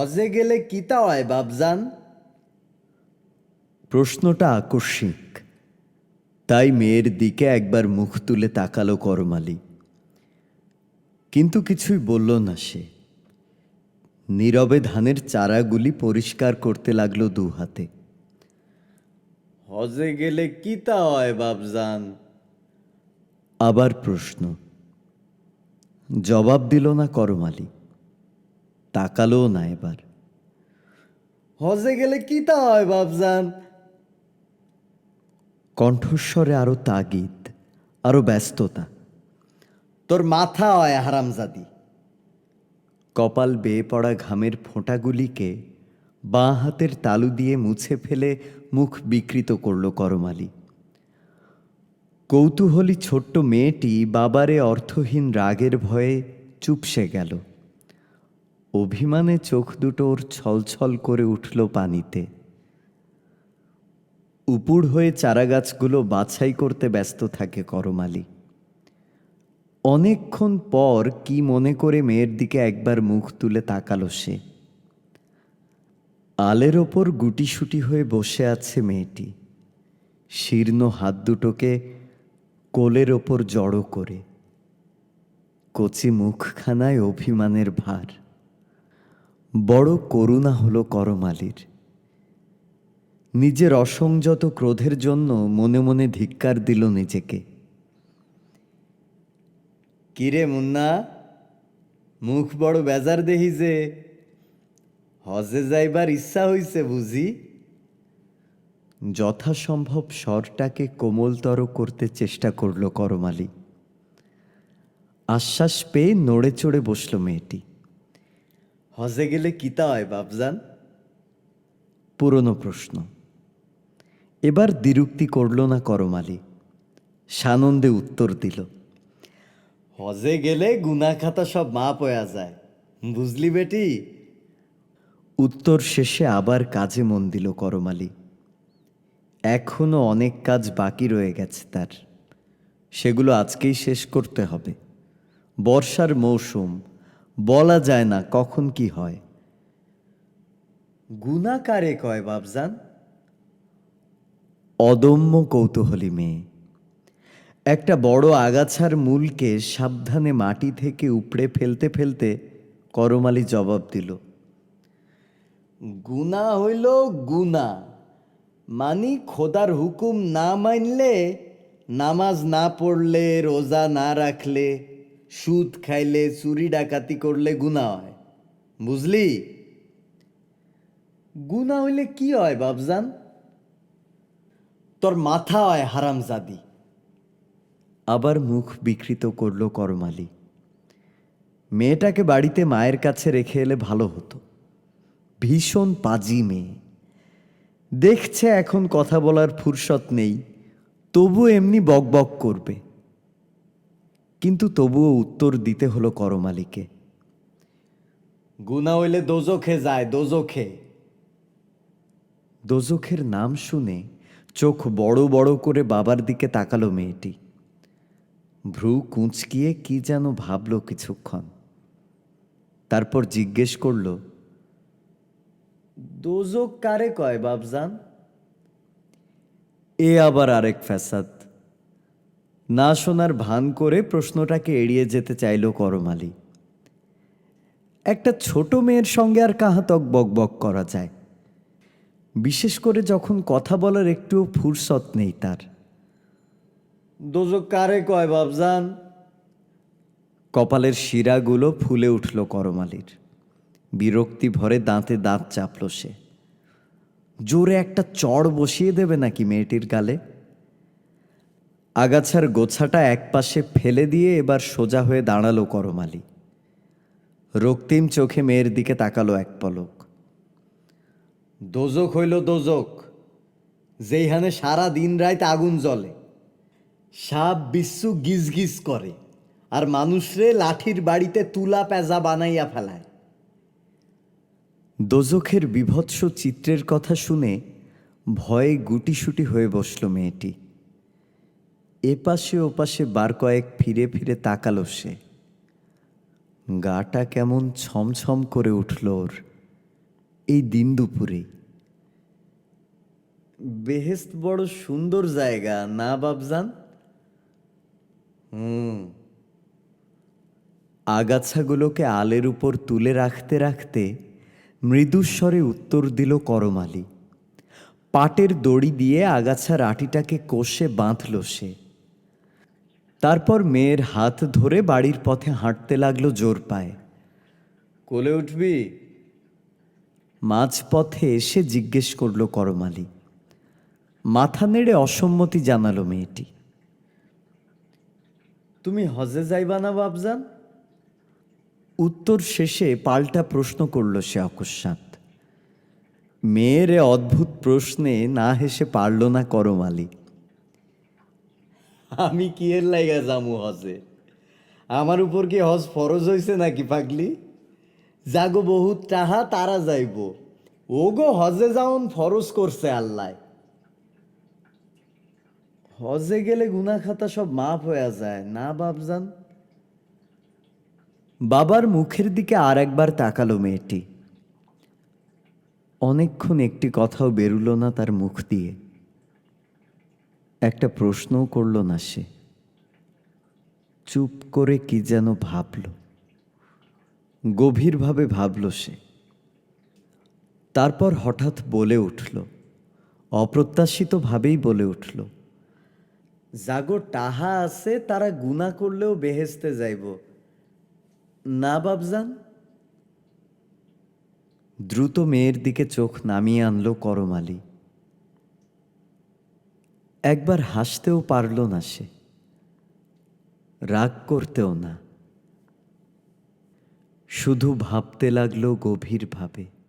হজে গেলে কি কিতা হয় বাবজান প্রশ্নটা আকস্মিক। তাই মেয়ের দিকে একবার মুখ তুলে তাকালো করমালি। কিন্তু কিছুই বলল না সে। নীরবে ধানের চারাগুলি পরিষ্কার করতে লাগল দু হাতে। হজে গেলে কি কিতা হয় বাবজান আবার প্রশ্ন। জবাব দিল না করমালি। তাকালো না এবার। হজে গেলে কি তা হয় বাবজান কণ্ঠস্বরে আরও তাগিদ আরও ব্যস্ততা। তোর মাথা হয় হারামজাদি। কপাল বেয়ে পড়া ঘামের ফোঁটাগুলিকে বাঁ হাতের তালু দিয়ে মুছে ফেলে মুখ বিকৃত করল করমালি। কৌতূহলী ছোট্ট মেয়েটি বাবারে অর্থহীন রাগের ভয়ে চুপসে গেল। অভিমানে চোখ দুটো ওর ছলছল করে উঠল পানিতে। উপুড় হয়ে চারাগাছগুলো বাছাই করতে ব্যস্ত থাকে করমালি। অনেকক্ষণ পর কি মনে করে মেয়ের দিকে একবার মুখ তুলে তাকালো সে। আলের ওপর গুটিসুটি হয়ে বসে আছে মেয়েটি। শীর্ণ হাত দুটোকে কোলের ওপর জড়ো করে। কচি মুখখানায় অভিমানের ভার। বড় করুণা হলো করমালির। নিজের অসংযত ক্রোধের জন্য মনে মনে ধিক্কার দিল নিজেকে। কিরে মুন্না, মুখ বড় বেজার দেহি যে, হজে যাইবার ইচ্ছা হইছে বুঝি? যথাসম্ভব স্বরটাকে কোমলতর করতে চেষ্টা করল করমালি। আশ্বাস পেয়ে নড়ে চড়ে বসল মেয়েটি। হজে গেলে কিতা হয় বাবজান পুরনো প্রশ্ন। এবার দ্বিরুক্তি করল না করমালি। সানন্দে উত্তর দিল হজে গেলে গুনা খাতা সব মাপ হয়ে যায়। বুঝলি বেটি? উত্তর শেষে আবার কাজে মন দিল করমালি। এখনও অনেক কাজ বাকি রয়ে গেছে তার। সেগুলো আজকেই শেষ করতে হবে। বর্ষার মৌসুম বলা যায় না কখন কি হয়। গুনা কারে কয় বাবজান অদম্য কৌতূহলী মেয়ে। একটা বড় আগাছার মূলকে সাবধানে মাটি থেকে উপড়ে ফেলতে ফেলতে করমালি জবাব দিল গুনা হইল গুনা মানি খোদার হুকুম না মানলে, নামাজ না পড়লে, রোজা না রাখলে সুদ খাইলে, চুরি ডাকাতি করলে গুনা হয়। বুঝলি? গুনা হইলে কি হয় বাবজান তোর মাথা হয় হারামজাদি। আবার মুখ বিকৃত করল করমালি। মেয়েটাকে বাড়িতে মায়ের কাছে রেখে এলে ভালো হতো। ভীষণ পাজি মেয়ে। দেখছে এখন কথা বলার ফুরসত নেই তবু এমনি বকবক করবে। কিন্তু তবুও উত্তর দিতে হলো করমালিকে। গুনা হইলে দোজখে যায় দোজখে। দোজখের নাম শুনে চোখ বড় বড় করে বাবার দিকে তাকালো মেয়েটি। ভ্রু কুঁচকিয়ে কি যেন ভাবল কিছুক্ষণ। তারপর জিজ্ঞেস করল দোজক কারে কয় বাবজান এ আবার আরেক ফ্যাসাদ। না শোনার ভান করে প্রশ্নটাকে এড়িয়ে যেতে চাইল করমালি একটা ছোট মেয়ের সঙ্গে আর কাহাতক বকবক করা যায়। বিশেষ করে যখন কথা বলার একটুও ফুরসত নেই তার। দোজক কারে কয় বাবজান কপালের শিরাগুলো ফুলে উঠল করমালির বিরক্তি ভরে দাঁতে দাঁত চাপল সে। জোরে একটা চড় বসিয়ে দেবে নাকি মেয়েটির গালে? আগাছার গোছাটা একপাশে ফেলে দিয়ে এবার সোজা হয়ে দাঁড়াল করমালি। রক্তিম চোখে মেয়ের দিকে তাকালো এক পলক। দোজক হইল দোজক, যেইখানে সারা দিন রাত আগুন জ্বলে। সাপ গিজ গিজ করে, আর মানুষরে লাঠির বাড়িতে তুলা পেঁজা বানাইয়া ফেলায়। দোজখের বিভৎস চিত্রের কথা শুনে ভয়ে গুটিসুটি হয়ে বসল মেয়েটি। এপাশে ওপাশে বার কয়েক ফিরে ফিরে তাকালো সে। গাটা কেমন ছমছম করে উঠল ওর এই দিন দুপুরে। বেহেস্ত বড় সুন্দর জায়গা, না বাবজান হুম। আগাছাগুলোকে আলের উপর তুলে রাখতে রাখতে মৃদুস্বরে উত্তর দিল করমালি। পাটের দড়ি দিয়ে আগাছার আটিটাকে কষে বাঁধল সে। তারপর মেয়ের হাত ধরে বাড়ির পথে হাঁটতে লাগল জোর পায়ে। কোলে উঠবি? মাঝপথে এসে জিজ্ঞেস করল করমালি। মাথা নেড়ে অসম্মতি জানালো মেয়েটি। তুমি হজে যাইবা না বাবজান উত্তর শেষে পাল্টা প্রশ্ন করল সে অকস্মাৎ। মেয়ের এ অদ্ভুত প্রশ্নে না হেসে পারল না করমালি। আমি কি এর লাইগা যামু হজে? আমার উপর কি হজ ফরজ হইছে নাকি পাগলি? জাগো বহুত টাহা তারা যাইব। ওগো হজে যাওন ফরজ করছে আল্লাহ। হজে গেলে গুনা খাতা সব মাফ হয়ে যায়, না বাপজান? বাবার মুখের দিকে আর একবার তাকালো মেয়েটি। অনেকক্ষণ একটি কথাও বেরুলো না তার মুখ দিয়ে। একটা প্রশ্নও করল না সে। চুপ করে কি যেন ভাবল। গভীরভাবে ভাবল সে। তারপর হঠাৎ বলে উঠল। অপ্রত্যাশিতভাবেই বলে উঠল, জাগো, টাহা আছে, তারা গুণা করলেও বেহেস্তে যাইব। না বাবজান দ্রুত মেয়ের দিকে চোখ নামিয়ে আনলো করমালি। একবার হাসতেও পারল না সে। রাগ করতেও না। শুধু ভাবতে লাগল গভীরভাবে।